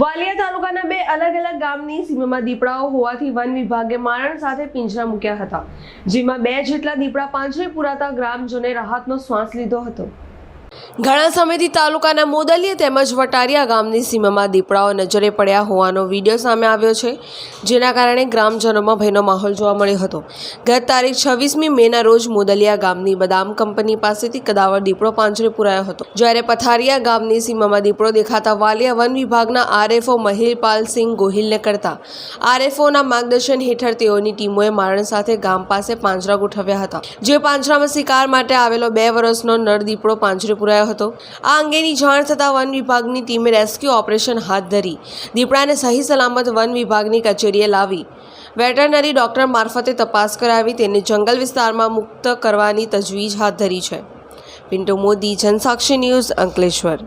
વાલિયા તાલુકાના બે અલગ અલગ ગામની સીમામાં દીપડાઓ હોવાથી વન વિભાગે મારણ સાથે પિંજરા મૂક્યા હતા, જેમાં બે જેટલા દીપડા પાંજરે પુરાતા ગ્રામજોને રાહતનો શ્વાસ લીધો હતો. ઘણા સમયથી તાલુકાના મોદલિયા તેમજ વટારિયા ગામની સીમામાં દીપડાઓ નજરે પડ્યા હોવાનો વીડિયો સામે આવ્યો છે, જેના કારણે ગ્રામજનોમાં ભયનો માહોલ જોવા મળ્યો હતો. ગત તારીખ છવ્વીસમી મેના રોજ મોદલિયા ગામની બદામ કંપની પાસેથી કદાવર દીપડો પાંજરે પુરાયો હતો. જ્યારે પથારિયા ગામની સીમામાં દીપડો દેખાતા વાલિયા વન વિભાગના આરએફઓ મહિલપાલ સિંહ ગોહિલને કરતા આરએફઓના માર્ગદર્શન હેઠળ તેઓની ટીમોએ મારણ સાથે ગામ પાસે પાંજરા ગોઠવ્યા હતા. જે પાંજરામાં શિકાર માટે આવેલો બે વર્ષનો નર દીપડો પાંજરે પુરાયો હતો. આ અંગેની જાણ થતાં વન વિભાગની ટીમે રેસ્ક્યુ ઓપરેશન હાથ ધરી. દીપડાને સહી સલામત વન વિભાગની કચેરીએ લાવી. વેટરનરી ડોક્ટર મારફતે તપાસ કરાવી તેને જંગલ વિસ્તારમાં મુક્ત કરવાની તજવીજ હાથ ધરી છે. પિન્ટુ મોદી, જનસાક્ષી ન્યૂઝ અંકલેશ્વર.